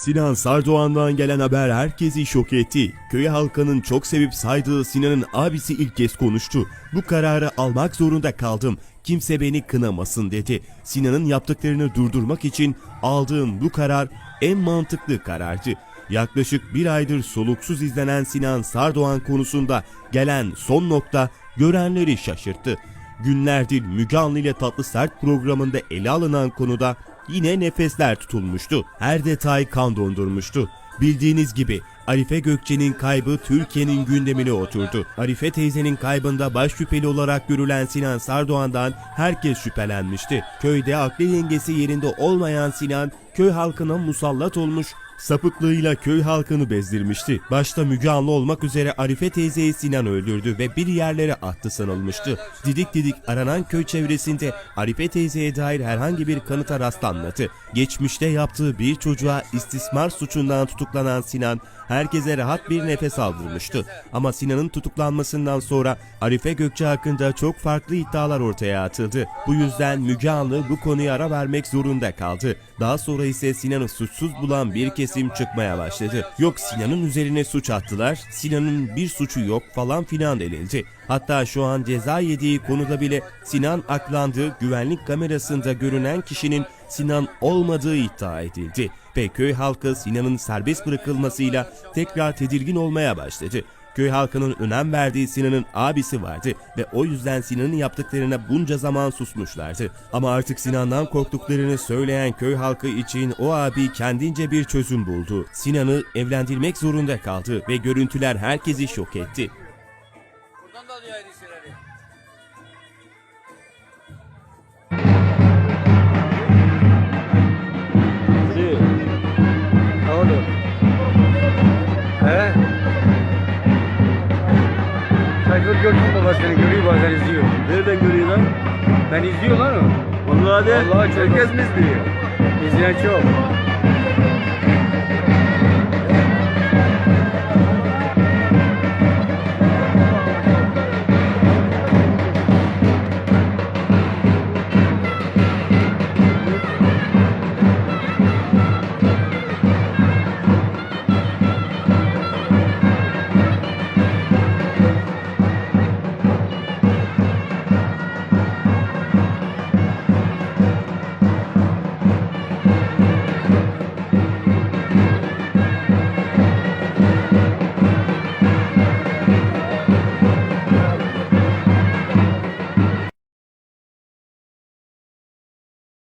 Sinan Sardoğan'dan gelen haber herkesi şok etti. Köy halkının çok sevip saydığı Sinan'ın abisi ilk kez konuştu. Bu kararı almak zorunda kaldım. Kimse beni kınamasın dedi. Sinan'ın yaptıklarını durdurmak için aldığım bu karar en mantıklı karardı. Yaklaşık bir aydır soluksuz izlenen Sinan Sardoğan konusunda gelen son nokta görenleri şaşırttı. Günlerdir Müge Anlı ile Tatlı Sert programında ele alınan konuda yine nefesler tutulmuştu. Her detay kan dondurmuştu. Bildiğiniz gibi Arife Gökçe'nin kaybı Türkiye'nin gündemine oturdu. Arife teyzenin kaybında baş şüpheli olarak görülen Sinan Sardoğan'dan herkes şüphelenmişti. Köyde akli dengesi yerinde olmayan Sinan, köy halkına musallat olmuş, sapıklığıyla köy halkını bezdirmişti. Başta Müge Anlı olmak üzere Arife teyzeyi Sinan öldürdü ve bir yerlere attı sanılmıştı. Didik didik aranan köy çevresinde Arife teyzeye dair herhangi bir kanıta rastlanmadı. Geçmişte yaptığı bir çocuğa istismar suçundan tutuklanan Sinan herkese rahat bir nefes aldırmıştı. Ama Sinan'ın tutuklanmasından sonra Arife Gökçe hakkında çok farklı iddialar ortaya atıldı. Bu yüzden Müge Anlı bu konuya ara vermek zorunda kaldı. Daha sonra ise Sinan'ı suçsuz bulan bir kesim çıkmaya başladı. Yok Sinan'ın üzerine suç attılar, Sinan'ın bir suçu yok falan filan denildi. Hatta şu an ceza yediği konuda bile Sinan aklandığı güvenlik kamerasında görünen kişinin Sinan olmadığı iddia edildi. Ve köy halkı Sinan'ın serbest bırakılmasıyla tekrar tedirgin olmaya başladı. Köy halkının önem verdiği Sinan'ın abisi vardı ve o yüzden Sinan'ın yaptıklarına bunca zaman susmuşlardı. Ama artık Sinan'dan korktuklarını söyleyen köy halkı için o abi kendince bir çözüm buldu. Sinan'ı evlendirmek zorunda kaldı ve görüntüler herkesi şok etti. Buradan da Baba seni görüyor bazen izliyor. Nereden görüyor lan? Ben izliyor lan o. Vallahi de. Vallahi herkes mi izliyor? İzleyen çok.